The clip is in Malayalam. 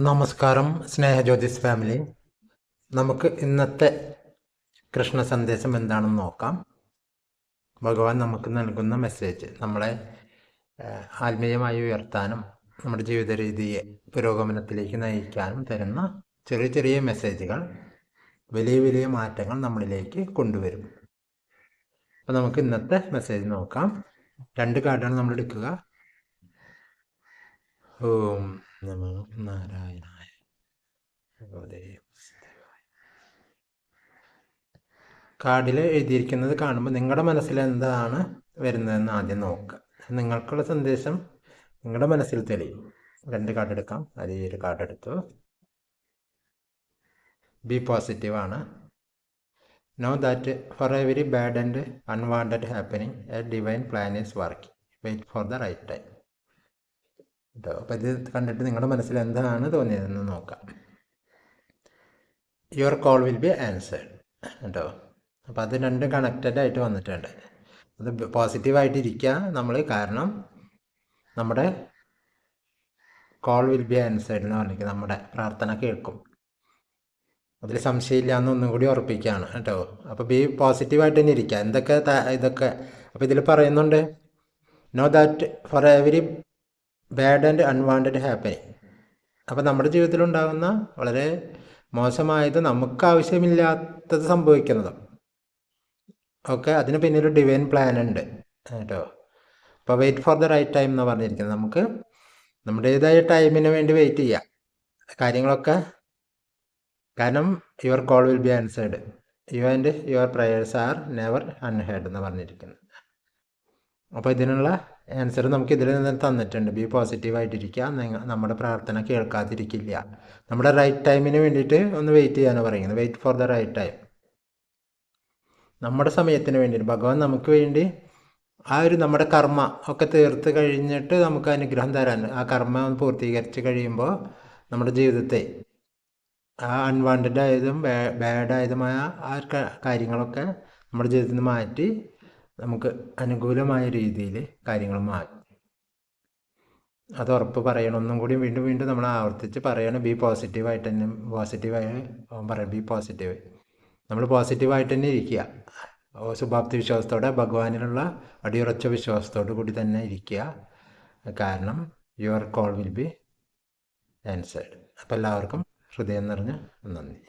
നമസ്കാരം സ്നേഹ ജ്യോതിസ് ഫാമിലി. നമുക്ക് ഇന്നത്തെ കൃഷ്ണ സന്ദേശം എന്താണെന്ന് നോക്കാം. ഭഗവാൻ നമുക്ക് നൽകുന്ന മെസ്സേജ് നമ്മളെ ആത്മീയമായി ഉയർത്താനും നമ്മുടെ ജീവിത രീതിയെ പുരോഗമനത്തിലേക്ക് നയിക്കാനും തരുന്ന ചെറിയ ചെറിയ മെസ്സേജുകൾ വലിയ വലിയ മാറ്റങ്ങൾ നമ്മളിലേക്ക് കൊണ്ടുവരും. അപ്പോൾ നമുക്ക് ഇന്നത്തെ മെസ്സേജ് നോക്കാം. രണ്ട് കാർഡാണ് നമ്മൾ എടുക്കുക നമോ നാരായണായ. കാർഡിൽ എഴുതിയിരിക്കുന്നത് കാണുമ്പോൾ നിങ്ങളുടെ മനസ്സിൽ എന്താണ് വരുന്നതെന്ന് ആദ്യം നോക്കുക. നിങ്ങൾക്കുള്ള സന്ദേശം നിങ്ങളുടെ മനസ്സിൽ തെളിയും. രണ്ട് കാർഡ് എടുക്കാം. അത് ഈ ഒരു കാർഡ് എടുത്തു. ബി പോസിറ്റീവ് ആണ്. Know that for every bad and unwanted happening a divine plan is working wait for the right time കേട്ടോ അപ്പോൾ ഇത് കണ്ടിട്ട് നിങ്ങളുടെ മനസ്സിൽ എന്താണ് തോന്നിയതെന്ന് നോക്കാം. Your call will be answered കേട്ടോ അപ്പോൾ അത് രണ്ടും കണക്റ്റഡ് ആയിട്ട് വന്നിട്ടുണ്ട്. അത് പോസിറ്റീവായിട്ട് ആയിട്ടിരിക്കുക നമ്മൾ കാരണം നമ്മുടെ കോൾ വിൽ ബി ആൻസേഡ് എന്ന് പറഞ്ഞിട്ട് നമ്മുടെ പ്രാർത്ഥന കേൾക്കും. അതിൽ സംശയമില്ല എന്ന് ഒന്നും കൂടി ഉറപ്പിക്കുകയാണ് കേട്ടോ അപ്പോൾ ബി പോസിറ്റീവായിട്ട് തന്നെ ഇരിക്കുക എന്തൊക്കെ ഇതൊക്കെ അപ്പോൾ ഇതിൽ പറയുന്നുണ്ട് know that for every bad and unwanted happening അപ്പോൾ നമ്മുടെ ജീവിതത്തിൽ ഉണ്ടാകുന്ന വളരെ മോശമായത് നമുക്ക് ആവശ്യമില്ലാത്തത് സംഭവിക്കുന്നതും. ഓക്കെ അതിന് പിന്നൊരു ഡിവൈൻ പ്ലാൻ ഉണ്ട്. കേട്ടോ? അപ്പോൾ wait for the right time എന്ന് പറഞ്ഞിരിക്കുന്നത്. നമുക്ക് നമ്മുടേതായ ടൈമിന് വേണ്ടി വെയിറ്റ് ചെയ്യാം. കാര്യങ്ങളൊക്കെ കാരണം your call will be answered you and your prayers are never unheard എന്ന് പറഞ്ഞിരിക്കുന്നത്. അപ്പോൾ ഇതിനുള്ള ആൻസർ നമുക്ക് ഇതിൽ നിന്ന് തന്നിട്ടുണ്ട്. ബി പോസിറ്റീവ് ആയിട്ടിരിക്കുക. നമ്മുടെ പ്രാർത്ഥന കേൾക്കാതിരിക്കില്ല. നമ്മുടെ റൈറ്റ് ടൈമിന് വേണ്ടിയിട്ട് ഒന്ന് വെയിറ്റ് ചെയ്യാനാണ് പറയുന്നത്. Wait for the right time നമ്മുടെ സമയത്തിന് വേണ്ടിയിട്ട് ഭഗവാൻ നമുക്ക് വേണ്ടി ആ ഒരു നമ്മുടെ കർമ്മ ഒക്കെ തീർത്ത് കഴിഞ്ഞിട്ട് നമുക്ക് അനുഗ്രഹം തരാൻ ആ കർമ്മ പൂർത്തീകരിച്ച് കഴിയുമ്പോൾ നമ്മുടെ ജീവിതത്തെ ആ അൺവാണ്ടഡ് ആയതും ബാഡായതുമായ ആ കാര്യങ്ങളൊക്കെ നമ്മുടെ ജീവിതത്തിൽ നിന്ന് മാറ്റി നമുക്ക് അനുകൂലമായ രീതിയിൽ കാര്യങ്ങൾ മാറ്റും അത് ഉറപ്പ് പറയണം ഒന്നും കൂടി വീണ്ടും വീണ്ടും നമ്മൾ ആവർത്തിച്ച് പറയണം ബി പോസിറ്റീവായിട്ട് തന്നെ പോസിറ്റീവായ പറയണം ബി പോസിറ്റീവ് നമ്മൾ പോസിറ്റീവായിട്ട് തന്നെ ഇരിക്കുക. ശുഭാപ്തി വിശ്വാസത്തോടെ ഭഗവാനിലുള്ള അടിയുറച്ച വിശ്വാസത്തോടു കൂടി തന്നെ ഇരിക്കുക. കാരണം your call will be answered അപ്പോൾ എല്ലാവർക്കും ഹൃദയം നിറഞ്ഞ നന്ദി.